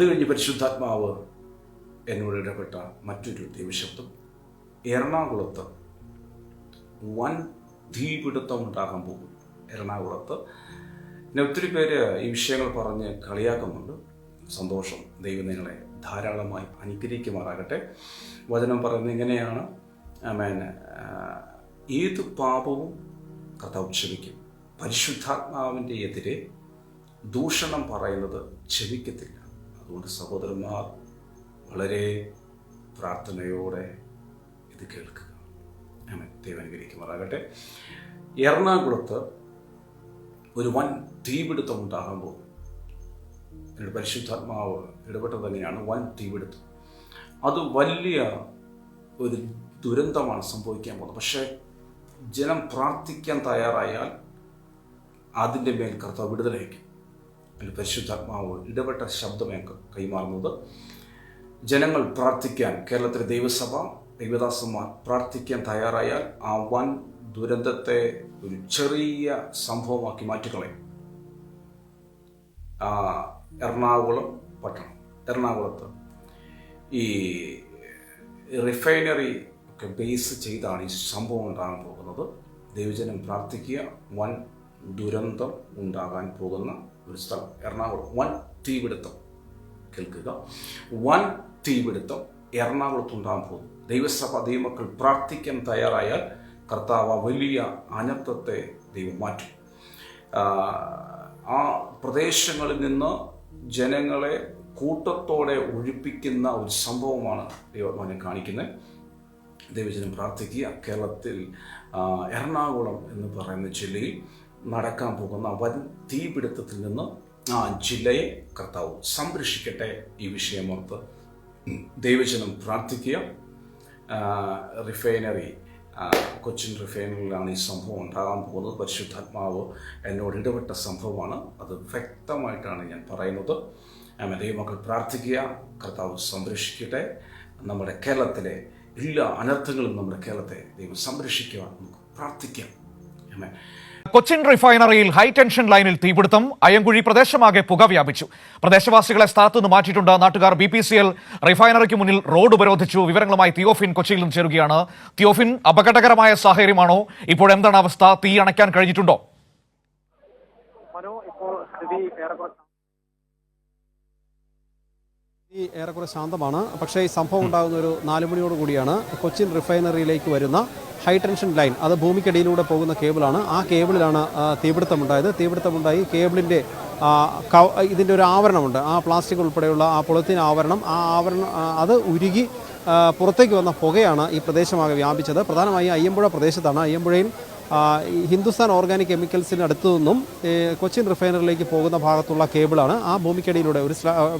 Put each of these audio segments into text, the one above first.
അത് കഴിഞ്ഞ് പരിശുദ്ധാത്മാവ് എന്നോട് ഇടപെട്ട മറ്റൊരു ദൈവശബ്ദം. എറണാകുളത്ത് വൻ തീപിടുത്തം ഉണ്ടാകാൻ പോകും എറണാകുളത്ത്. പിന്നെ ഒത്തിരി പേര് ഈ വിഷയങ്ങൾ പറഞ്ഞ് കളിയാക്കുന്നുണ്ട്. സന്തോഷം. ദൈവം നിങ്ങളെ ധാരാളമായി അനുഗ്രഹിക്കുമാറാകട്ടെ. വചനം പറയുന്നത് ഇങ്ങനെയാണ്. ആമേൻ. ഏത് പാപവും കർത്താവ് ക്ഷമിക്കും. പരിശുദ്ധാത്മാവിന്റെ എതിരെ ദൂഷണം പറയുന്നത് ക്ഷമിക്കത്തില്ല. അതുകൊണ്ട് സഹോദരന്മാർ വളരെ പ്രാർത്ഥനയോടെ ഇത് കേൾക്കുക. ആമേൻ. ദൈവം അനുഗ്രഹിക്കുമാറാകട്ടെ. എറണാകുളത്ത് ഒരു വൻ തീപിടുത്തം ഉണ്ടാകാൻ പോകും എന്നിട്ട് പരിശുദ്ധാത്മാവ് ഇടപെട്ടത് തന്നെയാണ് വൻ തീപിടുത്തം. അത് വലിയ ഒരു ദുരന്തമാണ് സംഭവിക്കാൻ പോകുന്നത്. പക്ഷേ ജനം പ്രാർത്ഥിക്കാൻ തയ്യാറായാൽ അതിന്റെ മേൽ കർത്താവ് വിടുതലയക്കും പരിശുദ്ധാത്മാവ് ഇടപെട്ട ശബ്ദമേക്ക് കൈമാറുന്നത്. ജനങ്ങൾ പ്രാർത്ഥിക്കാൻ കേരളത്തിലെ ദൈവസഭ ദൈവദാസന്മാർ പ്രാർത്ഥിക്കാൻ തയ്യാറായാൽ ആ വൻ ദുരന്തത്തെ ഒരു ചെറിയ സംഭവമാക്കി മാറ്റിക്കളയും. എറണാകുളം പട്ടണം എറണാകുളത്ത് ഈ റിഫൈനറി ഒക്കെ ബേസ് ചെയ്താണ് ഈ സംഭവം ഉണ്ടാകാൻ പോകുന്നത്. ദൈവജനം പ്രാർത്ഥിക്കുക വൻ ദുരന്തം ഉണ്ടാകാൻ പോകുന്ന ഒരു സ്ഥലം എറണാകുളം. വൻ തീപിടുത്തം. കേൾക്കുക. വൻ തീപിടുത്തം എറണാകുളത്ത് ഉണ്ടാകാൻ പോകുന്നു. ദൈവസഭ ദൈവമക്കൾ പ്രാർത്ഥിക്കാൻ തയ്യാറായാൽ കർത്താവ് വലിയ അനർത്ഥത്തെ ദൈവം മാറ്റും. ആ പ്രദേശങ്ങളിൽ നിന്ന് ജനങ്ങളെ കൂട്ടത്തോടെ ഒഴിപ്പിക്കുന്ന ഒരു സംഭവമാണ് ദൈവമാനെ കാണിക്കുന്നത്. ദൈവജനം പ്രാർത്ഥിക്കുക. കേരളത്തിൽ എറണാകുളം എന്ന് പറയുന്ന ജില്ലയിൽ നടക്കാൻ പോകുന്ന വൻ തീപിടുത്തത്തിൽ നിന്ന് ആ ജില്ലയെ കർത്താവ് സംരക്ഷിക്കട്ടെ ഈ വിഷയമോർത്ത് ദൈവജനം പ്രാർത്ഥിക്കുക. റിഫൈനറി കൊച്ചിൻ റിഫൈനറിയിലാണ് ഈ സംഭവം ഉണ്ടാകാൻ പോകുന്നത്. പരിശുദ്ധാത്മാവ് എന്നോട് ഇടപെട്ട സംഭവമാണ്. അത് വ്യക്തമായിട്ടാണ് ഞാൻ പറയുന്നത്. ദൈവമക്കൾ പ്രാർത്ഥിക്കുക. കർത്താവ് സംരക്ഷിക്കട്ടെ. നമ്മുടെ കേരളത്തിലെ എല്ലാ അനർത്ഥങ്ങളും നമ്മുടെ കേരളത്തെ ദൈവം സംരക്ഷിക്കുവാൻ നമുക്ക് പ്രാർത്ഥിക്കാം. ആമേ കൊച്ചിൻ റിഫൈനറിയിൽ ഹൈ ടെൻഷൻ ലൈനിൽ തീപിടുത്തം അയ്യങ്കുഴി പ്രദേശമാകെ പുക വ്യാപിച്ചു. പ്രദേശവാസികളെ സ്ഥലത്ത് നിന്ന് മാറ്റിയിട്ടുണ്ട് നാട്ടുകാർ ബി പി സി എൽ. റിഫൈനറിക്ക് മുന്നിൽ റോഡ് ഉപരോധിച്ചു. വിവരങ്ങളുമായി തിയോഫിൻ കൊച്ചിയിൽ നിന്ന് ചേരുകയാണ്. തിയോഫിൻ അപകടകരമായ സാഹചര്യമാണോ? ഇപ്പോൾ എന്താണ് അവസ്ഥ? തീ അണയ്ക്കാൻ കഴിഞ്ഞിട്ടുണ്ടോ? ഈ ഏറെക്കുറെ ശാന്തമാണ്. പക്ഷേ ഈ സംഭവം ഉണ്ടാകുന്ന ഒരു നാല് മണിയോട് കൂടിയാണ് കൊച്ചിൻ റിഫൈനറിയിലേക്ക് വരുന്ന ഹൈ ടെൻഷൻ ലൈൻ അത് ഭൂമിക്കടിയിലൂടെ പോകുന്ന കേബിളാണ്. ആ കേബിളിലാണ് തീപിടുത്തമുണ്ടായത്. തീപിടുത്തമുണ്ടായി. കേബിളിന്റെ ഇതിന്റെ ഒരു ആവരണമുണ്ട്. ആ പ്ലാസ്റ്റിക് ഉൾപ്പെടെയുള്ള ആ പൊളിത്തീൻ ആവരണം. ആ ആവരണം അത് ഉരുകി പുറത്തേക്ക് വന്ന പുകയാണ് ഈ പ്രദേശമാകെ വ്യാപിച്ചത്. പ്രധാനമായും അയ്യമ്പുഴ പ്രദേശത്താണ്. അയ്യമ്പുഴയിൽ ഹിന്ദുസ്ഥാൻ ഓർഗാനിക് കെമിക്കൽസിന് അടുത്തു നിന്നും കൊച്ചിൻ റിഫൈനറിലേക്ക് പോകുന്ന ഭാഗത്തുള്ള കേബിളാണ്. ആ ഭൂമിക്കടിയിലൂടെ ഒരു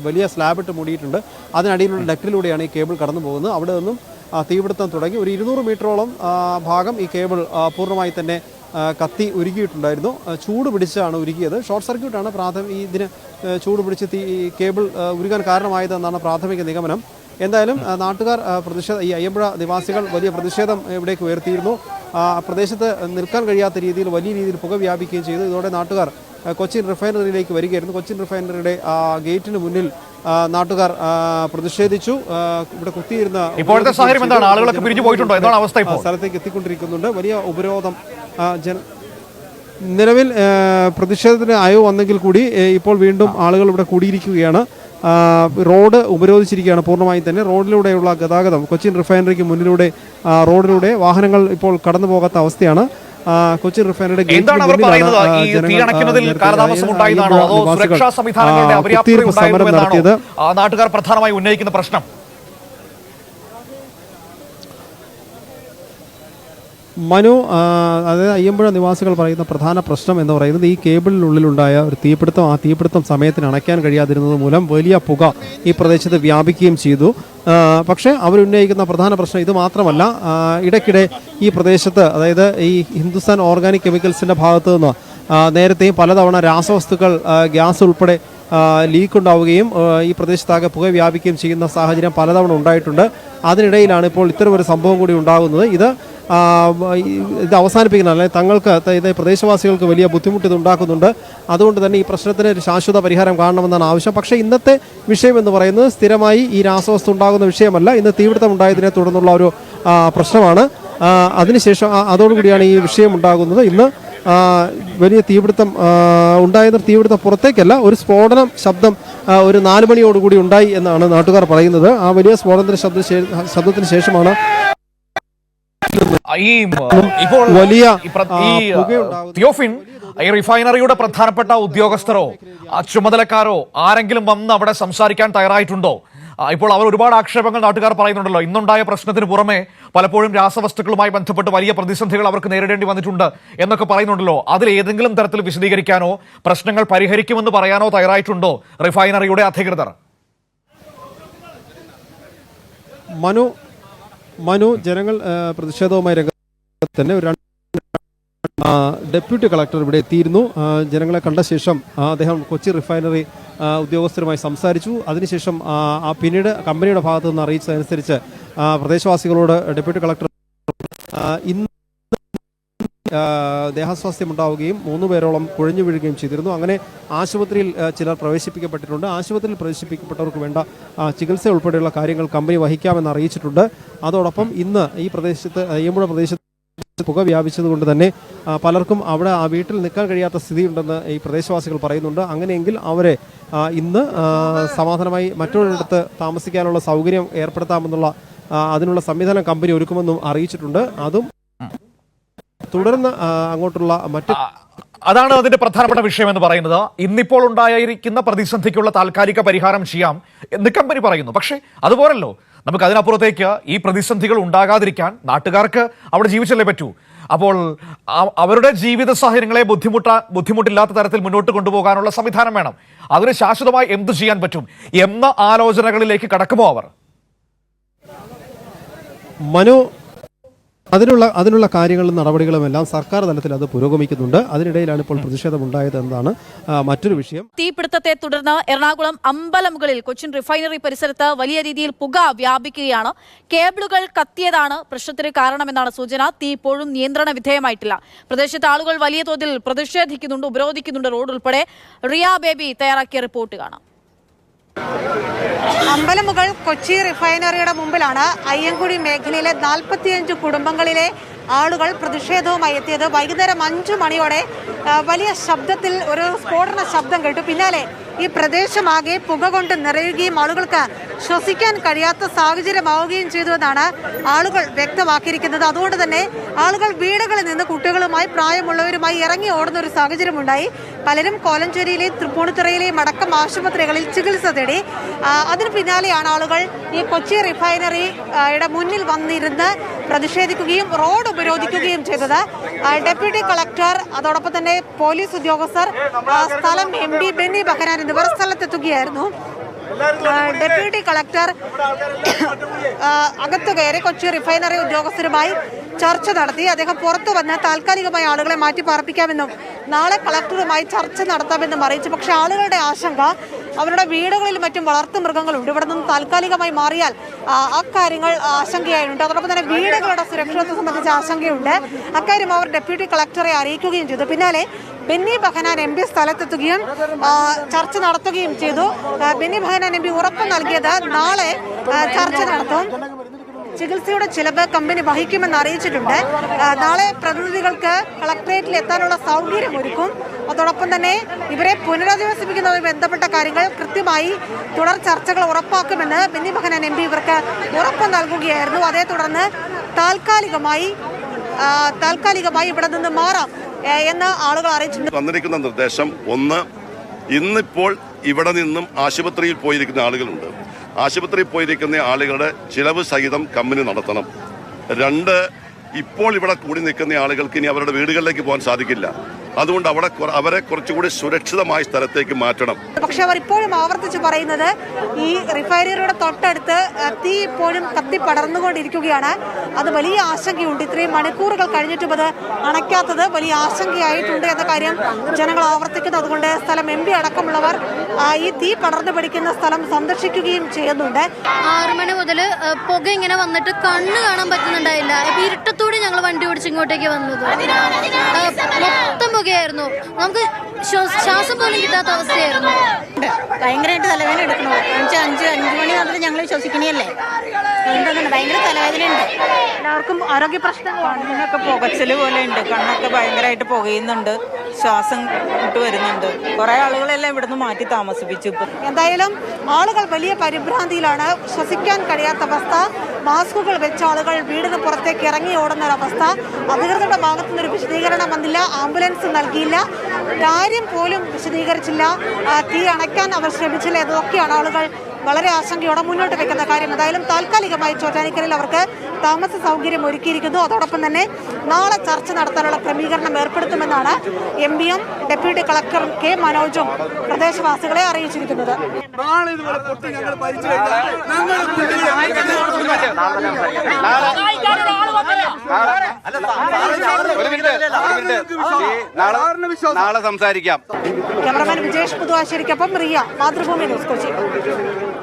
വലിയ സ്ലാബ് ഇട്ട് മൂടിയിട്ടുണ്ട്. അതിനടിയിലുള്ള ഡക്റ്റിലൂടെയാണ് ഈ കേബിൾ കടന്നു പോകുന്നത്. അവിടെ നിന്നും തീപിടുത്തം തുടങ്ങി. ഒരു ഇരുന്നൂറ് മീറ്ററോളം ഭാഗം ഈ കേബിൾ പൂർണമായി തന്നെ കത്തി ഉരുകിയിട്ടുണ്ടായിരുന്നു. ചൂട് പിടിച്ചാണ് ഉരുകിയത്. ഷോർട്ട് സർക്യൂട്ടാണ് പ്രാഥമിക ഇതിന് ചൂട് പിടിച്ച് തീ കേബിൾ ഉരുകാൻ കാരണമായതെന്നാണ് പ്രാഥമിക നിഗമനം. എന്തായാലും നാട്ടുകാർ പ്രതിഷേധ ഈ അയ്യമ്പുഴ നിവാസികൾ വലിയ പ്രതിഷേധം ഇവിടേക്ക് ഉയർത്തിയിരുന്നു പ്രദേശത്ത് നിൽക്കാൻ കഴിയാത്ത രീതിയിൽ വലിയ രീതിയിൽ പുക വ്യാപിക്കുകയും ചെയ്തു ഇതോടെ നാട്ടുകാർ കൊച്ചിൻ റിഫൈനറിയിലേക്ക് വരികയായിരുന്നു കൊച്ചിൻ റിഫൈനറിയുടെ ആ, ഗേറ്റിന് മുന്നിൽ നാട്ടുകാർ പ്രതിഷേധിച്ചു ഇവിടെ കുത്തിയിരുന്ന ഇപ്പോഴത്തെ സാഹചര്യം എന്താണ്? ആളുകളൊക്കെ പിരിഞ്ഞു പോയിട്ടുണ്ടോ? എന്താണ് അവസ്ഥ ഇപ്പോൾ? സ്ഥലത്തേക്ക് എത്തിക്കൊണ്ടിരിക്കുന്നുണ്ട് വലിയ ഉപരോധം ജന നിലവിൽ പ്രതിഷേധത്തിന് അയവ് വന്നെങ്കിൽ കൂടി ഇപ്പോൾ വീണ്ടും ആളുകൾ ഇവിടെ കൂടിയിരിക്കുകയാണ് റോഡ് ഉപരോധിച്ചിരിക്കുകയാണ്. പൂർണമായും തന്നെ റോഡിലൂടെയുള്ള ഗതാഗതം കൊച്ചിൻ റിഫൈനറിക്ക് മുന്നിലൂടെ റോഡിലൂടെ വാഹനങ്ങൾ ഇപ്പോൾ കടന്നു പോകാത്ത അവസ്ഥയാണ്. കൊച്ചി കൊച്ചിൻ റിഫൈനറിയുടെ സമരം നടത്തിയത്? നാട്ടുകാർ പ്രധാനമായി ഉന്നയിക്കുന്ന ആ, ഈ ജനങ്ങൾ, തീ അണയ്ക്കുന്നതിൽ ആ, നേരത്തെ കാലതാമസം ആയ ഉണ്ടായതാണോ അതോ അയ്യമ്പുഴ നിവാസികൾ, സുരക്ഷാ സംവിധാനങ്ങളുടെ ആ, അപര്യാപ്തത കുത്തിയിരിപ്പ് സമരം ഉണ്ടായിരുന്നു നടത്തിയത് എന്നാണോ ആ, നാട്ടുകാർ പ്രധാനമായി ഉന്നയിക്കുന്ന പ്രശ്നം മനു അതായത് അയ്യമ്പുഴ നിവാസികൾ പറയുന്ന പ്രധാന പ്രശ്നം എന്ന് പറയുന്നത് ഈ കേബിളിനുള്ളിലുണ്ടായ ഒരു തീപിടുത്തം ആ തീപിടുത്തം സമയത്തിന് അണയ്ക്കാൻ കഴിയാതിരുന്നത് മൂലം വലിയ പുക ഈ പ്രദേശത്ത് വ്യാപിക്കുകയും ചെയ്തു. പക്ഷേ അവരുന്നയിക്കുന്ന പ്രധാന പ്രശ്നം ഇത് മാത്രമല്ല. ഇടയ്ക്കിടെ ഈ പ്രദേശത്ത് അതായത് ഈ ഹിന്ദുസ്ഥാൻ ഓർഗാനിക് കെമിക്കൽസിന്റെ ഭാഗത്ത് നിന്ന് നേരത്തെയും പലതവണ രാസവസ്തുക്കൾ ഗ്യാസ് ഉൾപ്പെടെ ലീക്ക് ഉണ്ടാവുകയും ഈ പ്രദേശത്താകെ പുക വ്യാപിക്കുകയും ചെയ്യുന്ന സാഹചര്യം പലതവണ ഉണ്ടായിട്ടുണ്ട്. അതിനിടയിലാണ് ഇപ്പോൾ ഇത്തരമൊരു സംഭവം കൂടി ഉണ്ടാകുന്നത്. ഇത് ഇത് അവസാനിപ്പിക്കണം അല്ലെങ്കിൽ തങ്ങൾക്ക് ഇത് പ്രദേശവാസികൾക്ക് വലിയ ബുദ്ധിമുട്ട് ഇത് ഉണ്ടാക്കുന്നുണ്ട്. അതുകൊണ്ട് തന്നെ ഈ പ്രശ്നത്തിന് ഒരു ശാശ്വത പരിഹാരം കാണണമെന്നാണ് ആവശ്യം. പക്ഷേ ഇന്നത്തെ വിഷയം എന്ന് പറയുന്നത് സ്ഥിരമായി ഈ രാസവസ്തു ഉണ്ടാകുന്ന വിഷയമല്ല. ഇന്ന് തീപിടുത്തം ഉണ്ടായതിനെ തുടർന്നുള്ള ഒരു പ്രശ്നമാണ്. അതിനുശേഷം അതോടുകൂടിയാണ് ഈ വിഷയം ഉണ്ടാകുന്നത്. ഇന്ന് വലിയ തീപിടുത്തം ഉണ്ടായത് തീപിടുത്തം പുറത്തേക്കല്ല ഒരു സ്ഫോടനം ശബ്ദം ഒരു നാല് മണിയോടുകൂടി ഉണ്ടായി എന്നാണ് നാട്ടുകാർ പറയുന്നത്. ആ വലിയ സ്ഫോടനത്തിന് ശബ്ദ ശബ്ദത്തിന് ശേഷമാണ് ഈ ഇപ്പോൾ വലിയ. തിയോഫിൻ ഈ റിഫൈനറിയുടെ പ്രധാനപ്പെട്ട ഉദ്യോഗസ്ഥരോ ചുമതലക്കാരോ ആരെങ്കിലും വന്ന് അവിടെ സംസാരിക്കാൻ തയ്യാറായിട്ടുണ്ടോ? ഇപ്പോൾ അവർ ഒരുപാട് ആക്ഷേപങ്ങൾ നാട്ടുകാർ പറയുന്നുണ്ടല്ലോ. ഇന്നുണ്ടായ പ്രശ്നത്തിന് പുറമെ പലപ്പോഴും രാസവസ്തുക്കളുമായി ബന്ധപ്പെട്ട് വലിയ പ്രതിസന്ധികൾ അവർക്ക് നേരിടേണ്ടി വന്നിട്ടുണ്ട് എന്നൊക്കെ പറയുന്നുണ്ടല്ലോ. അതിൽ ഏതെങ്കിലും തരത്തിൽ വിശദീകരിക്കാനോ പ്രശ്നങ്ങൾ പരിഹരിക്കുമെന്ന് പറയാനോ തയ്യാറായിട്ടുണ്ടോ റിഫൈനറിയുടെ അധികൃതർ? മനു മനു ജനങ്ങൾ പ്രതിഷേധവുമായി രംഗത്ത് തന്നെ ഒരു ഡെപ്യൂട്ടി കളക്ടർ ഇവിടെ എത്തിയിരുന്നു. ജനങ്ങളെ കണ്ട ശേഷം അദ്ദേഹം കൊച്ചി റിഫൈനറി ഉദ്യോഗസ്ഥരുമായി സംസാരിച്ചു. അതിനുശേഷം പിന്നീട് കമ്പനിയുടെ ഭാഗത്തുനിന്ന് അറിയിച്ചതനുസരിച്ച് പ്രദേശവാസികളോട് ഡെപ്യൂട്ടി കളക്ടർ ഇന്ന് ആ, ദേഹാസ്വാസ്ഥ്യം ഉണ്ടാവുകയും മൂന്ന് പേരോളം കുഴഞ്ഞു വീഴുകയും ചെയ്തിരുന്നു. അങ്ങനെ ആശുപത്രിയിൽ ചിലർ പ്രവേശിപ്പിക്കപ്പെട്ടിട്ടുണ്ട്. ആശുപത്രിയിൽ പ്രവേശിപ്പിക്കപ്പെട്ടവർക്ക് വേണ്ട ചികിത്സ ഉൾപ്പെടെയുള്ള കാര്യങ്ങൾ കമ്പനി വഹിക്കാമെന്ന് അറിയിച്ചിട്ടുണ്ട്. അതോടൊപ്പം ഇന്ന് ഈ പ്രദേശത്ത് അയ്യമ്പുഴ പ്രദേശത്ത് പുക വ്യാപിച്ചതുകൊണ്ട് തന്നെ പലർക്കും അവിടെ ആ വീട്ടിൽ നിൽക്കാൻ കഴിയാത്ത സ്ഥിതിയുണ്ടെന്ന് ഈ പ്രദേശവാസികൾ പറയുന്നുണ്ട്. അങ്ങനെയെങ്കിൽ അവരെ ഇന്ന് സമാധാനമായി മറ്റൊരിടത്ത് താമസിക്കാനുള്ള സൗകര്യം ഏർപ്പെടുത്താമെന്നുള്ള അതിനുള്ള സംവിധാനം കമ്പനി ഒരുക്കുമെന്നും അറിയിച്ചിട്ടുണ്ട്. അതും തുടർന്ന് അങ്ങോട്ടുള്ള മറ്റ് അതാണ് അതിന്റെ പ്രധാനപ്പെട്ട വിഷയം എന്ന് പറയുന്നത്. ഇന്നിപ്പോൾ ഉണ്ടായിരിക്കുന്ന പ്രതിസന്ധിക്കുള്ള താൽക്കാലിക പരിഹാരം ചെയ്യാം എന്ന് കമ്പനി പറയുന്നു. പക്ഷേ അതുപോലല്ലോ നമുക്ക് അതിനപ്പുറത്തേക്ക് ഈ പ്രതിസന്ധികൾ ഉണ്ടാകാതിരിക്കാൻ നാട്ടുകാർക്ക് അവിടെ ജീവിച്ചല്ലേ പറ്റൂ. അപ്പോൾ അവരുടെ ജീവിത സാഹചര്യങ്ങളെ ബുദ്ധിമുട്ട ബുദ്ധിമുട്ടില്ലാത്ത തരത്തിൽ മുന്നോട്ട് കൊണ്ടുപോകാനുള്ള സംവിധാനം വേണം. അതിന് ശാശ്വതമായി എന്ത് ചെയ്യാൻ പറ്റും എന്ന ആലോചനകളിലേക്ക് കടക്കുമോ അവർ? മനു അതിനുള്ള അതിനുള്ള കാര്യങ്ങളും നടപടികളും എല്ലാം സർക്കാർ തലത്തിൽ അത് പുരോഗമിക്കുന്നുണ്ട്. അതിനിടയിലാണ് ഇപ്പോൾ പ്രതിഷേധമുണ്ടായത് എന്നാണ് മറ്റൊരു വിഷയം. തീപിടുത്തത്തെ തുടർന്ന് എറണാകുളം അമ്പലമുകളിൽ കൊച്ചിൻ റിഫൈനറി പരിസരത്ത് വലിയ രീതിയിൽ പുക വ്യാപിക്കുകയാണ്. കേബിളുകൾ കത്തിയതാണ് പ്രശ്നത്തിന് കാരണമെന്നാണ് സൂചന. തീ ഇപ്പോഴും നിയന്ത്രണ വിധേയമായിട്ടില്ല. പ്രദേശത്തെ ആളുകൾ വലിയ തോതിൽ പ്രതിഷേധിക്കുന്നുണ്ട് ഉപരോധിക്കുന്നുണ്ട് റോഡ് ഉൾപ്പെടെ. റിയ ബേബി തയ്യാറാക്കിയ റിപ്പോർട്ട് കാണാം. അമ്പലമുകൾ കൊച്ചി റിഫൈനറിയുടെ മുമ്പിലാണ് അയ്യങ്കുഴി മേഖലയിലെ നാൽപ്പത്തിയഞ്ച് കുടുംബങ്ങളിലെ ആളുകൾ പ്രതിഷേധവുമായി എത്തിയത്. വൈകുന്നേരം അഞ്ചു മണിയോടെ വലിയ ശബ്ദത്തിൽ ഒരു സ്ഫോടന ശബ്ദം കേട്ടു. പിന്നാലെ ഈ പ്രദേശമാകെ പുക കൊണ്ട് നിറയുകയും ആളുകൾക്ക് ശ്വസിക്കാൻ കഴിയാത്ത സാഹചര്യമാവുകയും ചെയ്തുവെന്നാണ് ആളുകൾ വ്യക്തമാക്കിയിരിക്കുന്നത്. അതുകൊണ്ട് തന്നെ ആളുകൾ വീടുകളിൽ നിന്ന് കുട്ടികളുമായി പ്രായമുള്ളവരുമായി ഇറങ്ങി ഓടുന്ന ഒരു സാഹചര്യമുണ്ടായി. പലരും കോലഞ്ചേരിയിലെയും തൃപ്പൂണിത്തുറയിലെയും അടക്കം ആശുപത്രികളിൽ ചികിത്സ തേടി. അതിന് പിന്നാലെയാണ് ആളുകൾ ഈ കൊച്ചി റിഫൈനറിയുടെ മുന്നിൽ വന്നിരുന്ന് പ്രതിഷേധിക്കുകയും റോഡ് ഉപരോധിക്കുകയും ചെയ്തത്. ഡെപ്യൂട്ടി കളക്ടർ അതോടൊപ്പം തന്നെ പോലീസ് ഉദ്യോഗസ്ഥർ സ്ഥലം എം ഡി ബെന്നി ബഹനാൻ എന്നിവർ സ്ഥലത്തെത്തുകയായിരുന്നു. ഡെപ്യൂട്ടി കളക്ടർ അകത്തു കയറി കൊച്ചി റിഫൈനറി ഉദ്യോഗസ്ഥരുമായി ചർച്ച നടത്തി. അദ്ദേഹം പുറത്തു വന്ന് താൽക്കാലികമായി ആളുകളെ മാറ്റി പാർപ്പിക്കാമെന്നും നാളെ കളക്ടറുമായി ചർച്ച നടത്താമെന്നും അറിയിച്ചു. പക്ഷേ ആളുകളുടെ ആശങ്ക അവരുടെ വീടുകളിൽ മറ്റും വളർത്തു മൃഗങ്ങളുണ്ട്. ഇവിടെ നിന്ന് താൽക്കാലികമായി മാറിയാൽ അക്കാര്യങ്ങൾ ആശങ്കയായിട്ടുണ്ട്. അതോടൊപ്പം തന്നെ വീടുകളുടെ സുരക്ഷിതത്വം സംബന്ധിച്ച് ആശങ്കയുണ്ട്. അക്കാര്യം അവർ ഡെപ്യൂട്ടി കളക്ടറെ അറിയിക്കുകയും ചെയ്തു. പിന്നാലെ ബെന്നി ബഹനാൻ എം പി സ്ഥലത്തെത്തുകയും ചർച്ച നടത്തുകയും ചെയ്തു. ബെന്നി ബഹനാൻ എം പി ഉറപ്പ് നൽകിയത് നാളെ ചർച്ച നടത്തും. ചികിത്സയുടെ ചിലവ് കമ്പനി വഹിക്കുമെന്ന് അറിയിച്ചിട്ടുണ്ട്. നാളെ പ്രതിനിധികൾക്ക് കളക്ടറേറ്റിൽ എത്താനുള്ള സൗകര്യം ഒരുക്കും. അതോടൊപ്പം തന്നെ ഇവരെ പുനരധിവസിപ്പിക്കുന്നതുമായി ബന്ധപ്പെട്ട കാര്യങ്ങൾ കൃത്യമായി തുടർ ചർച്ചകൾ ഉറപ്പാക്കുമെന്ന് ബെന്നി മഹനൻ എം പി ഇവർക്ക് ഉറപ്പ് നൽകുകയായിരുന്നു. അതേ തുടർന്ന് താൽക്കാലികമായി താൽക്കാലികമായി ഇവിടെ നിന്ന് മാറാം എന്ന് ആളുകൾ അറിയിച്ചിട്ടുണ്ട്. തന്നിരിക്കുന്ന നിർദ്ദേശം ഒന്ന് ഇന്നിപ്പോൾ ഇവിടെ നിന്നും ആശുപത്രിയിൽ പോയിരിക്കുന്ന ആളുകളുണ്ട്. ആശുപത്രിയിൽ പോയിരിക്കുന്ന ആളുകളുടെ ചിലവ് സഹിതം കമ്പനി നടത്തണം. രണ്ട് ഇപ്പോൾ ഇവിടെ കൂടി നിൽക്കുന്ന ആളുകൾക്ക് ഇനി അവരുടെ വീടുകളിലേക്ക് പോകാൻ സാധിക്കില്ല. അതുകൊണ്ട് അവിടെ അവരെ കുറച്ചുകൂടി സുരക്ഷിതമായ സ്ഥലത്തേക്ക് മാറ്റണം. പക്ഷെ അവർ ഇപ്പോഴും ആവർത്തിച്ച് പറയുന്നത് ഈ റിഫൈനറിയുടെ തൊട്ടടുത്ത് തീ ഇപ്പോഴും കത്തി പടർന്നുകൊണ്ടിരിക്കുകയാണ്. അത് വലിയ ആശങ്കയുണ്ട്. ഇത്രയും മണിക്കൂറുകൾ കഴിഞ്ഞിട്ടും അത് അണയ്ക്കാത്തത് വലിയ ആശങ്കയായിട്ടുണ്ട് എന്ന കാര്യം ജനങ്ങൾ ആവർത്തിക്കുന്നു. അതുകൊണ്ട് സ്ഥലം എം പി അടക്കമുള്ളവർ ഈ തീ പടർന്നു പിടിക്കുന്ന സ്ഥലം സന്ദർശിക്കുകയും ചെയ്യുന്നുണ്ട്. ആറു മണി മുതൽ പുക ഇങ്ങനെ വന്നിട്ട് കണ്ണ് കാണാൻ പറ്റുന്നുണ്ടായില്ല. ഇരുട്ടത്തോടെ ഞങ്ങൾ വണ്ടി ഓടിച്ച് ഇങ്ങോട്ടേക്ക് വന്നത്. മൊത്തം പുകയായിരുന്നു നമുക്ക് ശ്വാസം പോലും കിട്ടാത്ത അവസ്ഥയായിരുന്നു. ഭയങ്കരമായിട്ട് തലവേദന എടുക്കണോ? അഞ്ച് അഞ്ച് അഞ്ച് മണി മുതൽ ഞങ്ങൾ ശ്വസിക്കണല്ലേ അതുകൊണ്ടാണ് ഭയങ്കര തലവേദന ഉണ്ട്. എല്ലാവർക്കും ആരോഗ്യ പ്രശ്നങ്ങളാണ്. കണ്ണിനൊക്കെ പുകച്ചിൽ പോലെ ഉണ്ട്. കണ്ണൊക്കെ ഭയങ്കരമായിട്ട് പുകയുന്നുണ്ട്. ശ്വാസം ഇട്ട് വരുന്നുണ്ട്. കുറെ ആളുകളെല്ലാം ഇവിടുന്ന് മാറ്റി താമസിപ്പിച്ചു. ഇപ്പൊ എന്തായാലും ആളുകൾ വലിയ പരിഭ്രാന്തിയിലാണ്. ശ്വസിക്കാൻ കഴിയാത്ത അവസ്ഥ. മാസ്കുകൾ വെച്ച ആളുകൾ വീടിന് പുറത്തേക്ക് ഇറങ്ങി ഓടുന്ന ഒരവസ്ഥ അധികൃതരുടെ ഭാഗത്തു നിന്നൊരു വിശദീകരണം വന്നില്ല. ആംബുലൻസ് നൽകിയില്ല. കാര്യം പോലും വിശദീകരിച്ചില്ല. തീ അണയ്ക്കാൻ അവർ ശ്രമിച്ചില്ല എന്നതൊക്കെയാണ് ആളുകൾ വളരെ ആശങ്കയോടെ മുന്നോട്ട് വെക്കുന്ന കാര്യം എന്തായാലും താൽക്കാലികമായി ചോറ്റാനിക്കലിൽ അവർക്ക് താമസ സൗകര്യം ഒരുക്കിയിരിക്കുന്നു. അതോടൊപ്പം തന്നെ നാളെ ചർച്ച നടത്താനുള്ള ക്രമീകരണം ഏർപ്പെടുത്തുമെന്നാണ് എം പിയും ഡെപ്യൂട്ടി കളക്ടർ കെ മനോജും പ്രദേശവാസികളെ അറിയിച്ചിരിക്കുന്നത്. നാളെ സംസാരിക്കാം. Cameraman Vijesh പുതുവാശ്ശേരിക്കൊപ്പം Riya Mathrubhumi news Kochi.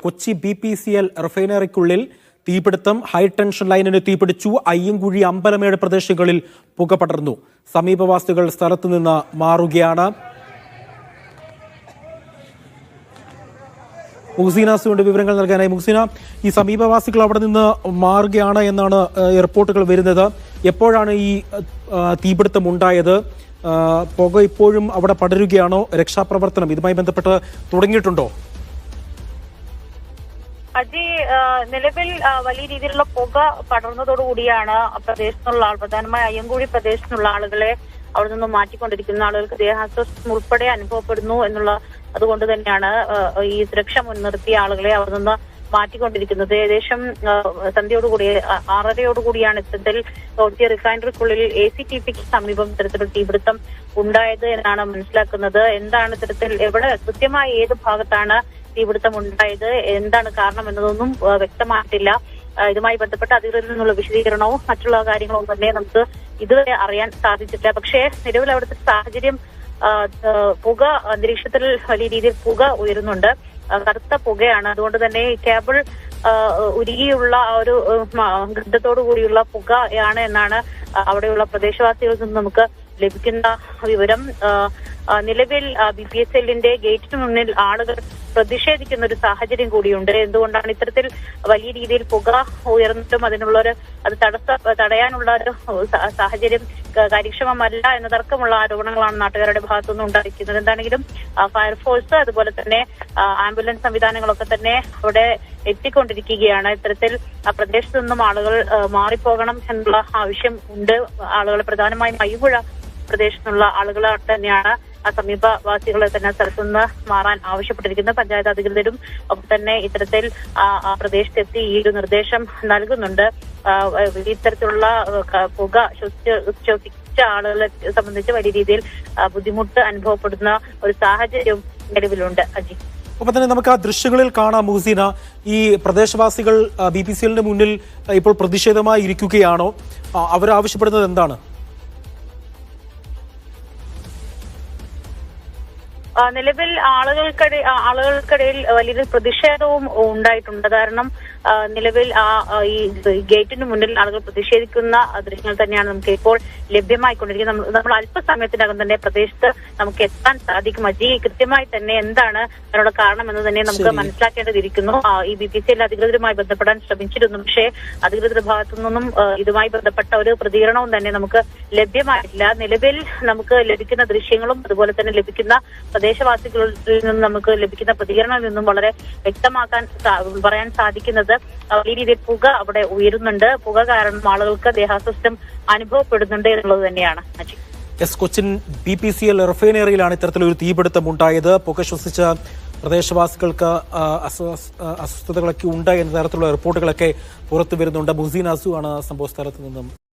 Kochi B P C L റിഫൈനറിക്കുള്ളിൽ തീപിടുത്തം ഹൈടെൻഷൻ ലൈനിന് തീപിടിച്ചു അയ്യങ്കുഴി അമ്പലമേട് പ്രദേശങ്ങളിൽ പുക പടർന്നു. സമീപവാസികൾ സ്ഥലത്തുനിന്ന് മാറുകയാണ്. മുഹ്സീന സുണ്ട് വിവരങ്ങൾ നൽകാനായി. മുഹ്സീന ഈ സമീപവാസികൾ അവിടെ നിന്ന് മാറുകയാണ് എന്നാണ് റിപ്പോർട്ടുകൾ വരുന്നത്. എപ്പോഴാണ് ഈ തീപിടുത്തം ഉണ്ടായത്? പുക ഇപ്പോഴും അവിടെ പടരുകയാണോ? രക്ഷാപ്രവർത്തനം ഇതുമായി ബന്ധപ്പെട്ട് തുടങ്ങിയിട്ടുണ്ടോ? അജി നിലവിൽ വലിയ രീതിയിലുള്ള പുക പടർന്നതോടുകൂടിയാണ് പ്രദേശത്തുള്ള ആൾ പ്രധാനമായി അയ്യങ്കുഴി പ്രദേശത്തുള്ള ആളുകളെ അവിടെ നിന്ന് മാറ്റിക്കൊണ്ടിരിക്കുന്ന ആളുകൾക്ക് ദേഹാസ്വസ്ഥം ഉൾപ്പെടെ അനുഭവപ്പെടുന്നു എന്നുള്ള അതുകൊണ്ട് തന്നെയാണ് ഈ സുരക്ഷ മുൻനിർത്തിയ ആളുകളെ അവിടെ നിന്ന് മാറ്റിക്കൊണ്ടിരിക്കുന്നത്. ഏകദേശം സന്ധ്യയോടുകൂടി ആറരയോടുകൂടിയാണ് ഇത്തരത്തിൽ കൊച്ചി റിഫൈനറിക്കുള്ളിൽ എ സി ടി പിക്ക് സമീപം ഇത്തരത്തിൽ തീപിടുത്തം ഉണ്ടായത് എന്നാണ് മനസ്സിലാക്കുന്നത്. എന്താണ് ഇത്തരത്തിൽ എവിടെ കൃത്യമായി ഏത് ഭാഗത്താണ് തീപിടുത്തം ഉണ്ടായത് എന്താണ് കാരണം എന്നതൊന്നും വ്യക്തമായിട്ടില്ല. ഇതുമായി ബന്ധപ്പെട്ട അധികൃതരിൽ നിന്നുള്ള വിശദീകരണവും മറ്റുള്ള കാര്യങ്ങളും തന്നെ നമുക്ക് ഇതുവരെ അറിയാൻ സാധിച്ചിട്ടില്ല. പക്ഷേ നിലവിൽ അവിടുത്തെ സാഹചര്യം പുക അന്തരീക്ഷത്തിൽ വലിയ രീതിയിൽ പുക ഉയരുന്നുണ്ട്. കറുത്ത പുകയാണ്. അതുകൊണ്ട് തന്നെ കേബിൾ ഉരുകിയുള്ള ഒരു ഗന്ധത്തോടു കൂടിയുള്ള പുകയാണ് എന്നാണ് അവിടെയുള്ള പ്രദേശവാസികളിൽ നിന്ന് നമുക്ക് ലഭിക്കുന്ന വിവരം. നിലവിൽ ബി പി എസ് എല്ലിന്റെ ഗേറ്റിന് മുന്നിൽ ആളുകൾ പ്രതിഷേധിക്കുന്ന ഒരു സാഹചര്യം കൂടിയുണ്ട്. എന്തുകൊണ്ടാണ് ഇത്തരത്തിൽ വലിയ രീതിയിൽ പുക ഉയർന്നിട്ടും അതിനുള്ള ഒരു അത് തടസ്സ തടയാനുള്ള ഒരു സാഹചര്യം കാര്യക്ഷമമല്ല എന്ന തർക്കമുള്ള ആരോപണങ്ങളാണ് നാട്ടുകാരുടെ ഭാഗത്തുനിന്ന് ഉണ്ടായിരിക്കുന്നത്. എന്താണെങ്കിലും ഫയർഫോഴ്സ് അതുപോലെ തന്നെ ആംബുലൻസ് സംവിധാനങ്ങളൊക്കെ തന്നെ അവിടെ എത്തിക്കൊണ്ടിരിക്കുകയാണ്. ഇത്തരത്തിൽ പ്രദേശത്തു നിന്നും ആളുകൾ മാറിപ്പോകണം എന്നുള്ള ആവശ്യം ഉണ്ട്. ആളുകൾ പ്രധാനമായും മൈപുഴ പ്രദേശത്തുള്ള ആളുകൾ തന്നെയാണ് സമീപവാസികളെ തന്നെ സ്ഥലത്തു നിന്ന് മാറാൻ ആവശ്യപ്പെട്ടിരിക്കുന്നു. പഞ്ചായത്ത് അധികൃതരും ഒപ്പം തന്നെ ഇത്തരത്തിൽ പ്രദേശത്തെത്തി ഈ ഒരു നിർദ്ദേശം നൽകുന്നുണ്ട്. ഇത്തരത്തിലുള്ള പുക ശ്വസിച്ച് ആളുകളെ സംബന്ധിച്ച് വലിയ രീതിയിൽ ബുദ്ധിമുട്ട് അനുഭവപ്പെടുന്ന ഒരു സാഹചര്യം നിലവിലുണ്ട്. അജി. ഒപ്പം തന്നെ നമുക്ക് ആ ദൃശ്യങ്ങളിൽ കാണാം മുഹസീന. ഈ പ്രദേശവാസികൾ ബി പി സി എല്ലിന്റെ മുന്നിൽ ഇപ്പോൾ പ്രതിഷേധമായി ഇരിക്കുകയാണോ? അവർ ആവശ്യപ്പെടുന്നത് എന്താണ്? നിലവിൽ ആളുകൾക്കിടയിൽ ആളുകൾക്കിടയിൽ വലിയൊരു പ്രതിഷേധവും ഉണ്ടായിട്ടുണ്ട്. കാരണം നിലവിൽ ആ ഈ ഗേറ്റിന് മുന്നിൽ ആളുകൾ പ്രതിഷേധിക്കുന്ന ദൃശ്യങ്ങൾ തന്നെയാണ് നമുക്ക് ഇപ്പോൾ ലഭ്യമായിക്കൊണ്ടിരിക്കുന്നത്. നമ്മൾ- നമ്മൾ അല്പസമയത്തിനകം തന്നെ പ്രദേശത്ത് നമുക്ക് എത്താൻ സാധിക്കും. അജി കൃത്യമായി തന്നെ എന്താണ് അതിനുള്ള കാരണം എന്ന് തന്നെ നമുക്ക് മനസ്സിലാക്കേണ്ടതിരിക്കുന്നു. ഈ ബി പി സി എൽ അധികൃതരുമായി ബന്ധപ്പെടാൻ ശ്രമിച്ചിരുന്നു. പക്ഷേ അധികൃതരുടെ ഭാഗത്തു നിന്നും ഇതുമായി ബന്ധപ്പെട്ട ഒരു പ്രതികരണവും തന്നെ നമുക്ക് ലഭ്യമായിട്ടില്ല. നിലവിൽ നമുക്ക് ലഭിക്കുന്ന ദൃശ്യങ്ങളും അതുപോലെ തന്നെ ലഭിക്കുന്ന പ്രദേശവാസികളിൽ നിന്നും നമുക്ക് ലഭിക്കുന്ന പ്രതികരണങ്ങളിൽ നിന്നും വളരെ വ്യക്തമാക്കാൻ പറയാൻ സാധിക്കുന്നത് വലിയ രീതിയിൽ പുക അവിടെ ഉയരുന്നുണ്ട്. പുക കാരണം ആളുകൾക്ക് ദേഹാസ്വസ്ഥം അനുഭവപ്പെടുന്നുണ്ട് എന്നുള്ളത് തന്നെയാണ്. Aji. S Cochin B P C L റിഫൈനറിയിലാണ് ഇത്തരത്തിലൊരു തീപിടുത്തം ഉണ്ടായത്. പുക ശ്വസിച്ച പ്രദേശവാസികൾക്ക് അസ്വസ്ഥതകളൊക്കെ ഉണ്ട് എന്ന തരത്തിലുള്ള റിപ്പോർട്ടുകളൊക്കെ പുറത്തു വരുന്നുണ്ട്. മുസീൻ അസു ആണ് സംഭവ സ്ഥലത്ത് നിന്നും.